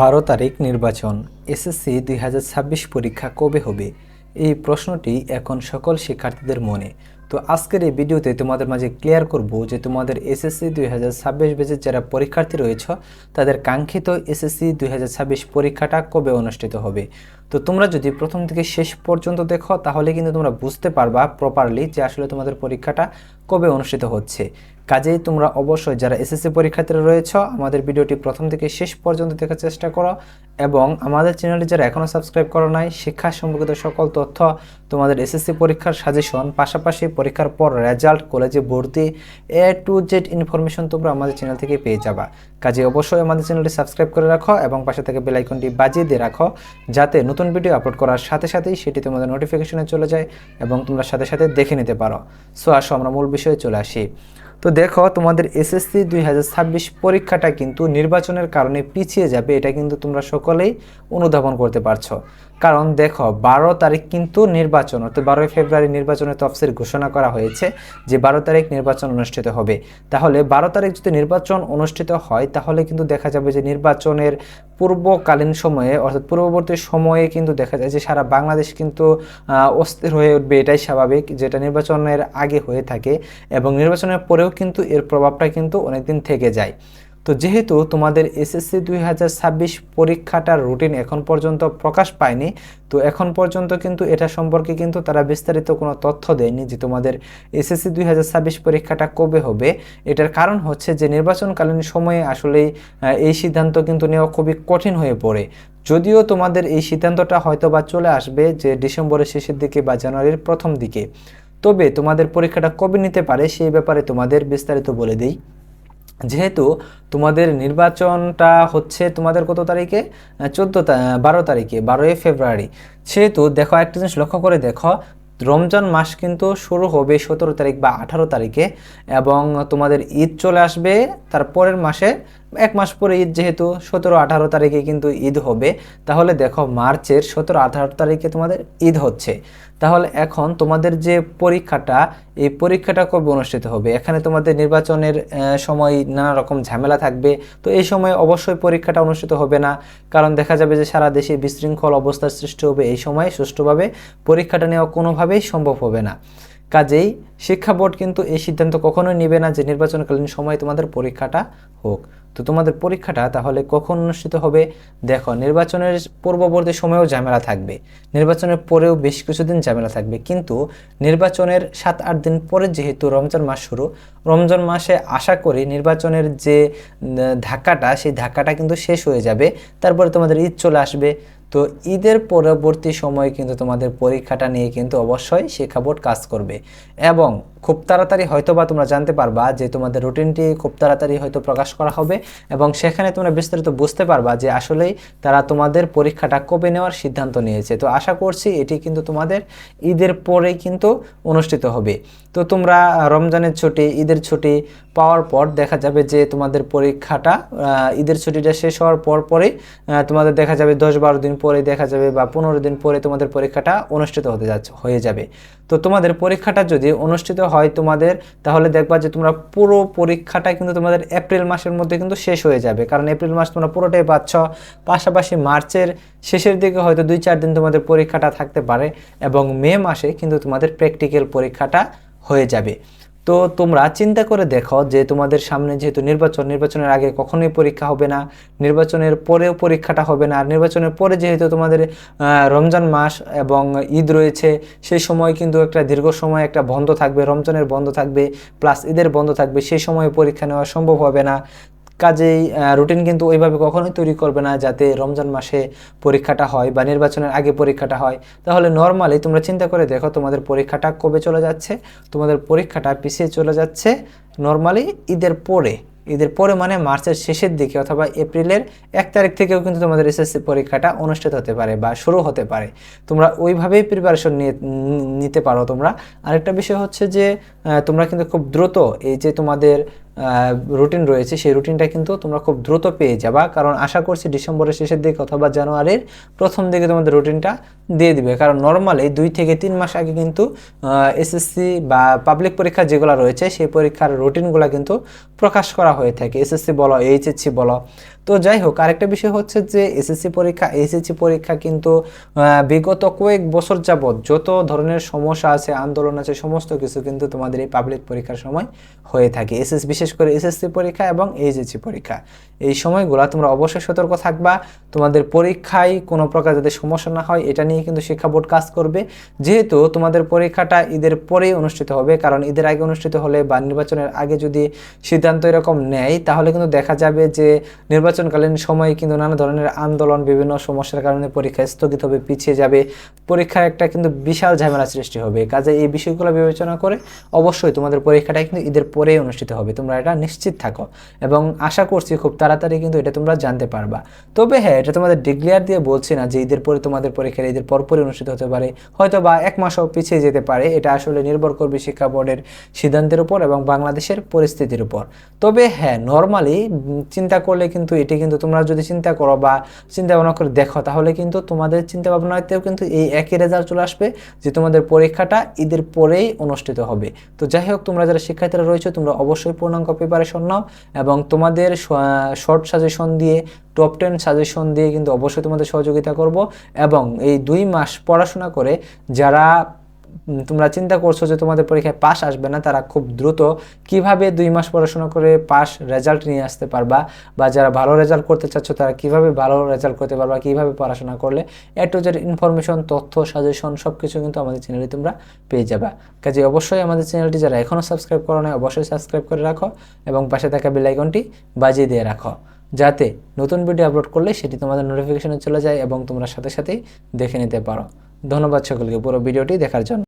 বারো তারিখ নির্বাচন, এসএসসি দুই হাজার ছাব্বিশ পরীক্ষা কবে হবে? এই প্রশ্নটি এখন সকল শিক্ষার্থীদের মনে। তো আজকের এই ভিডিওতে তোমাদের মাঝে ক্লিয়ার করব যে তোমাদের এসএসসি দুই হাজার ছাব্বিশ বেজের যারা পরীক্ষার্থী রয়েছে, তাদের কাঙ্ক্ষিত এসএসসি দুই হাজার ছাব্বিশ পরীক্ষাটা কবে অনুষ্ঠিত হবে? তো তোমরা যদি প্রথম থেকে শেষ পর্যন্ত দেখো, তাহলে কিন্তু তোমরা বুঝতে পারবা প্রপারলি যে আসলে তোমাদের পরীক্ষাটা কবে অনুষ্ঠিত হচ্ছে? কাজেই তোমরা অবশ্যই যারা এসএসসি পরীক্ষার্থীরা রয়েছে, আমাদের ভিডিওটি প্রথম থেকে শেষ পর্যন্ত দেখার চেষ্টা করো এবং আমাদের চ্যানেলটি যারা এখনও সাবস্ক্রাইব করো নাই, শিক্ষা সম্পর্কিত সকল তথ্য তোমাদের এসএসসি পরীক্ষার সাজেশন, পাশাপাশি পরীক্ষার পর রেজাল্ট, কলেজে ভর্তি এ টু জেড ইনফরমেশন তোমরা আমাদের চ্যানেল থেকে পেয়ে যাবা। কাজে অবশ্যই আমাদের চ্যানেলটি সাবস্ক্রাইব করে রাখো এবং পাশে থেকে বেল আইকনটি বাজিয়ে দিয়ে রাখো, যাতে নতুন ভিডিও আপলোড করার সাথে সাথেই সেটি তোমাদের নোটিফিকেশনে চলে যায় এবং তোমরা সাথে সাথে দেখে নিতে পারো। সো আসো আমরা মূল বিষয়ে চলে আসি। তো দেখো, তোমাদের এসএসসি দুই হাজার ছাব্বিশ পরীক্ষাটা কিন্তু নির্বাচনের কারণে পিছিয়ে যাবে, এটা কিন্তু তোমরা সকলেই অনুধাবন করতে পারছ। কারণ দেখো, বারো তারিখ কিন্তু নির্বাচন, অর্থাৎ বারোই ফেব্রুয়ারি নির্বাচনের তফসিল ঘোষণা করা হয়েছে যে বারো তারিখ নির্বাচন অনুষ্ঠিত হবে। তাহলে বারো তারিখ যদি নির্বাচন অনুষ্ঠিত হয়, তাহলে কিন্তু দেখা যাবে যে নির্বাচনের পূর্বকালীন সময়ে, অর্থাৎ পূর্ববর্তী সময়ে কিন্তু দেখা যায় যে সারা বাংলাদেশ কিন্তু অস্থির হয়ে উঠবে, এটাই স্বাভাবিক, যেটা নির্বাচনের আগে হয়ে থাকে। এবং নির্বাচনের পরেও কিন্তু এর প্রভাবটা কিন্তু অনেকদিন থেকে যায়। তো যেহেতু তোমাদের এসএসসি দুই হাজার ছাব্বিশ পরীক্ষাটার রুটিন এখন পর্যন্ত প্রকাশ পায়নি, তো এখন পর্যন্ত কিন্তু এটা সম্পর্কে কিন্তু তারা বিস্তারিত কোনো তথ্য দেয়নি যে তোমাদের এসএসসি দুই হাজার ছাব্বিশ পরীক্ষাটা কবে হবে। এটার কারণ হচ্ছে যে নির্বাচনকালীন সময়ে আসলেই এই সিদ্ধান্ত কিন্তু নেওয়া খুবই কঠিন হয়ে পড়ে। যদিও তোমাদের এই সিদ্ধান্তটা হয়তো বা চলে আসবে যে ডিসেম্বরের শেষের দিকে বা জানুয়ারির প্রথম দিকে। তবে তোমাদের পরীক্ষাটা কবে নিতে পারে সেই ব্যাপারে তোমাদের বিস্তারিত বলে দিই। যেহেতু তোমাদের নির্বাচনটা হচ্ছে তোমাদের কত তারিখে? চোদ্দ বারো তারিখে, বারোই ফেব্রুয়ারি। সেহেতু দেখো একটা জিনিস লক্ষ্য করে দেখো, রমজান মাস কিন্তু শুরু হবে সতেরো তারিখ বা আঠারো তারিখে এবং তোমাদের ঈদ চলে আসবে তার পরের মাসে এক মাস পরে ঈদ যেহেতু সতেরো, আঠারো তারিখে কিন্তু ঈদ হবে, তাহলে দেখো মার্চের সতেরো, আঠারো তারিখে তোমাদের ঈদ হচ্ছে। তাহলে এখন তোমাদের যে পরীক্ষাটা, এই পরীক্ষাটা কবে অনুষ্ঠিত হবে? এখানে তোমাদের নির্বাচনের সময় নানা রকম ঝামেলা থাকবে, তো এই সময় অবশ্যই পরীক্ষাটা অনুষ্ঠিত হবে না। কারণ দেখা যাবে যে সারা দেশে বিশৃঙ্খল অবস্থার সৃষ্টি হবে এই সময়, সুষ্ঠুভাবে পরীক্ষাটা নেওয়া কোনোভাবেই সম্ভব হবে না। কাজেই শিক্ষা বোর্ড কিন্তু এই সিদ্ধান্ত কখনোই নেবে না যে নির্বাচনকালীন সময় তোমাদের পরীক্ষাটা হোক। তো তোমাদের পরীক্ষাটা তাহলে কখন অনুষ্ঠিত হবে? দেখো, নির্বাচনের পূর্ববর্তী সময়েও ঝামেলা থাকবে। নির্বাচনের পরেও বেশ কিছুদিন ঝামেলা থাকবে। কিন্তু নির্বাচনের সাত, আট দিন পরে যেহেতু রমজান মাস শুরু, রমজান মাসে আশা করি নির্বাচনের যে ধাক্কাটা, সেই ধাক্কাটা কিন্তু শেষ হয়ে যাবে। তারপরে তোমাদের ঈদ চলে আসবে। তো ঈদের পরবর্তী সময়ে কিন্তু তোমাদের পরীক্ষাটা নিয়ে কিন্তু অবশ্যই শিক্ষা বোর্ড কাজ করবে। এবং খুব তাড়াতাড়ি হয়তো বা তোমরা জানতে পারবা যে তোমাদের রুটিনটি খুব তাড়াতাড়ি হয়তো প্রকাশ করা হবে এবং সেখানে তোমরা বিস্তারিত বুঝতে পারবা যে আসলেই তারা তোমাদের পরীক্ষাটা কবে নেওয়ার সিদ্ধান্ত নিয়েছে। তো আশা করছি এটি কিন্তু তোমাদের ঈদের পরেই কিন্তু অনুষ্ঠিত হবে। তো তোমরা রমজানের ছুটি ঈদের ছুটি পাওয়ার পর দেখা যাবে যে তোমাদের পরীক্ষাটা ঈদের ছুটিটা শেষ হওয়ার পর আহ, তোমাদের দেখা যাবে দশ বারো দিন পরে দেখা যাবে বা পনেরো দিন পরে তোমাদের পরীক্ষাটা অনুষ্ঠিত হতে যাচ্ছে হয়ে যাবে। তো তোমাদের পরীক্ষাটা যদি অনুষ্ঠিত হয় তোমাদের, তাহলে দেখবা যে তোমরা পুরো পরীক্ষাটা কিন্তু তোমাদের এপ্রিল মাসের মধ্যে কিন্তু শেষ হয়ে যাবে। কারণ এপ্রিল মাস তোমরা পুরোটাই পাচ্ছ, পাশাপাশি মার্চের শেষের দিকে হয়তো দুই চার দিন তোমাদের পরীক্ষাটা থাকতে পারে এবং মে মাসে কিন্তু তোমাদের প্র্যাকটিক্যাল পরীক্ষাটা হয়ে যাবে। তো তোমরা চিন্তা করে দেখো যে তোমাদের সামনে যেহেতু নির্বাচন, নির্বাচনের আগে কখনোই পরীক্ষা হবে না, নির্বাচনের পরেও পরীক্ষাটা হবে না, আর নির্বাচনের পরে যেহেতু তোমাদের রমজান মাস এবং ঈদ রয়েছে, সেই সময় কিন্তু একটা দীর্ঘ সময় একটা বন্ধ থাকবে, রমজানের বন্ধ থাকবে প্লাস ঈদের বন্ধ থাকবে, সেই সময় পরীক্ষা নেওয়া সম্ভব হবে না। কাজেই রুটিন কিন্তু ওইভাবে কখনোই তৈরি করবে না যাতে রমজান মাসে পরীক্ষাটা হয় বা নির্বাচনের আগে পরীক্ষাটা হয়। তাহলে নর্মালি তোমরা চিন্তা করে দেখো তোমাদের পরীক্ষাটা কবে চলে যাচ্ছে, তোমাদের পরীক্ষাটা পিছিয়ে চলে যাচ্ছে। নর্মালি ঈদের পরে ঈদের পরে মানে মার্চের শেষের দিকে অথবা এপ্রিলের এক তারিখ থেকেও কিন্তু তোমাদের এসএসসি পরীক্ষাটা অনুষ্ঠিত হতে পারে বা শুরু হতে পারে। তোমরা ওইভাবেই প্রিপারেশন নিতে পারো তোমরা। আরেকটা বিষয় হচ্ছে যে তোমরা কিন্তু খুব দ্রুত এই যে তোমাদের রুটিন রয়েছে, সেই রুটিনটা কিন্তু তোমরা খুব দ্রুত পেয়ে যাবা। কারণ আশা করছি ডিসেম্বরের শেষের দিকে অথবা জানুয়ারির প্রথম দিকে তোমাদের রুটিনটা দিয়ে দিবে। কারণ নর্মালি দুই থেকে তিন মাস আগে কিন্তু এসএসসি বা পাবলিক পরীক্ষা যেগুলো রয়েছে, সেই পরীক্ষার রুটিনগুলো কিন্তু প্রকাশ করা করা হয়ে থাকে এসএসসি বলো এইচএসসি বলো। তো যাই হোক, আরেকটা বিষয় হচ্ছে যে এসএসসি পরীক্ষা এইচএসসি পরীক্ষা কিন্তু বিগত কয়েক বছর যাবৎ যত ধরনের সমস্যা আছে, আন্দোলন আছে, সমস্ত কিছু কিন্তু তোমাদের এই পাবলিক পরীক্ষার সময় হয়ে থাকে। এসএস বিশেষ করে এসএসসি পরীক্ষা এবং এইচএসসি পরীক্ষা। এই সময়গুলো তোমরা অবশ্যই সতর্ক থাকবা। তোমাদের পরীক্ষায় কোনো প্রকার যাতে সমস্যা না হয়, এটা নিয়ে কিন্তু শিক্ষা বোর্ড কাজ করবে। যেহেতু তোমাদের পরীক্ষাটা ঈদের পরেই অনুষ্ঠিত হবে, কারণ ঈদের আগে অনুষ্ঠিত হলে বা নির্বাচনের আগে যদি সিদ্ধান্ত এরকম নেয়, তাহলে কিন্তু দেখা যাবে যে নির্বাচনকালীন সময়ে কিন্তু নানা ধরনের আন্দোলন, বিভিন্ন সমস্যার কারণে পরীক্ষা স্থগিত হবে, পিছিয়ে যাবে। পরীক্ষার একটা কিন্তু বিশাল ঝামেলা সৃষ্টি হবে। কাজে এই বিষয়গুলো বিবেচনা করে অবশ্যই তোমাদের পরীক্ষাটা কিন্তু ঈদের পরেই অনুষ্ঠিত হবে। তোমরা এটা নিশ্চিত থাকো এবং আশা করছি খুব তাড়াতাড়ি কিন্তু এটা তোমরা জানতে পারবা। তবে হ্যাঁ এটা তোমাদের ডিক্লেয়ার দিয়ে বলছি না যে ঈদের পরে তোমাদের পরীক্ষা ঈদের পরপরই অনুষ্ঠিত হতে পারে। হয়তো বা এক মাসও পিছিয়ে যেতে পারে। এটা আসলে নির্ভর করবে শিক্ষা বোর্ডের সিদ্ধান্তের উপর এবং বাংলাদেশের পরিস্থিতির উপর। তবে হ্যাঁ নর্মালি চিন্তা করলে কিন্তু এটি কিন্তু তোমরা যদি চিন্তা করো বা চিন্তা ভাবনা করে দেখো, তাহলে কিন্তু তোমাদের চিন্তা ভাবনাতেও কিন্তু এই একই রেজাল্ট চলে আসবে যে তোমাদের পরীক্ষাটা ঈদের পরেই অনুষ্ঠিত হবে। তো যাই হোক, তোমরা যারা শিক্ষার্থীরা রয়েছে, তোমরা অবশ্যই পূর্ণাঙ্গ প্রিপারেশন নাও এবং তোমাদের শর্ট সাজেশন দিয়ে টপ টেন সাজেশন দিয়ে কিন্তু অবশ্যই তোমাদের সহযোগিতা করব এবং এই দুই মাস পড়াশোনা করে যারা তোমরা চিন্তা করছ যে তোমাদের পরীক্ষায় পাস আসবে না, তারা খুব দ্রুত কীভাবে দুই মাস পড়াশোনা করে পাস রেজাল্ট নিয়ে আসতে পারবা? বা যারা ভালো রেজাল্ট করতে চাচ্ছ, তারা কীভাবে ভালো রেজাল্ট করতে পারবা? কীভাবে পড়াশোনা করলে? এ টু ইনফরমেশন তথ্য সাজেশন সব কিছু কিন্তু আমাদের চ্যানেলে তোমরা পেয়ে যাবা। কাজে অবশ্যই আমাদের চ্যানেলটি যারা এখনও সাবস্ক্রাইব করো না অবশ্যই সাবস্ক্রাইব করে রাখো এবং পাশে থাকা বেল আইকনটি বাজিয়ে দিয়ে রাখো, যাতে নতুন ভিডিও আপলোড করলে সেটি তোমাদের নোটিফিকেশনে চলে যায় এবং তোমরা সাথে সাথেই দেখে নিতে পারো। ধন্যবাদ সকলকে, পুরো ভিডিওটি দেখার জন্য।